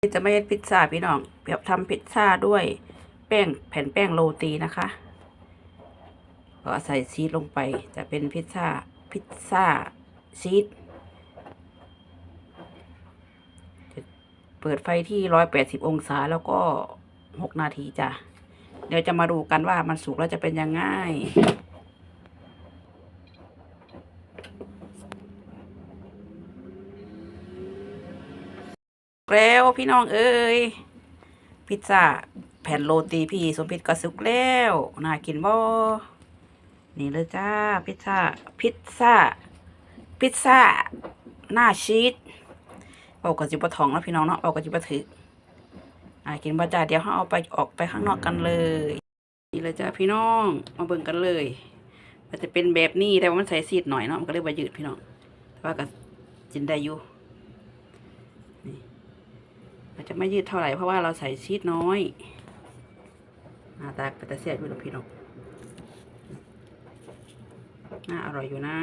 จะไม่ใช่พิซซ่าพี่น้องเปรียบทำพิซซ่าด้วยแป้งแผ่นแป้งโรตีนะคะ ก็ใส่ชีสลงไปจะเป็นพิซซ่าพิซซ่าชีสเปิดไฟที่ร้อยแปดสิบองศาแล้วก็หกนาทีจ้ะ เดี๋ยวจะมาดูกันว่ามันสุกแล้วจะเป็นยังไง แล้วพี่น้องเอ้ยพิซซ่าแผ่นโรตีพี่สมพิษก็สุกแล้วน่ากินบ่นี่เลยจ้าพิซซ่าพิซซ่าพิซซ่าหน้าชีสเอากระจิบปะทองแล้วพี่น้องเนาะเอากระจิบปะถือน่ากินบ่จ้าเดี๋ยวเราเอาไปออกไปข้างนอกกันเลย นี่เลยจ้าพี่น้องมาเบิ่งกันเลย มันจะเป็นแบบนี้แต่ว่ามันใส่ซีดหน่อยเนาะมันก็เลยบ่ยืดพี่น้องแต่ว่าก็กินได้อยู่อา จะไม่ยืดเท่าไหร่เพราะว่าเราใส่ชีสน้อยหน้าตาเป็นตะเสียบอยู่หรอพี่น้องน่าอร่อยอยู่นะ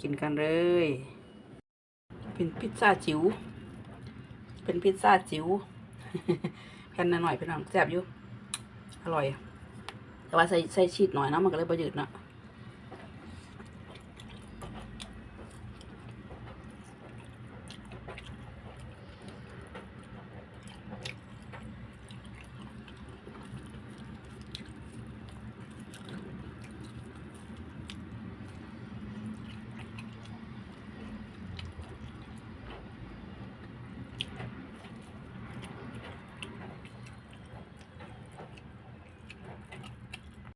กินกันเลย เป็นพิซซ่าจิ๋วเป็นพิซซ่าจิ๋วแผ่นหน่อยๆพี่น้องแซ่บอยู่อร่อย แต่ว่าใส่ใส่ชีสหน่อยนะมันก็เลยประยืดเนาะ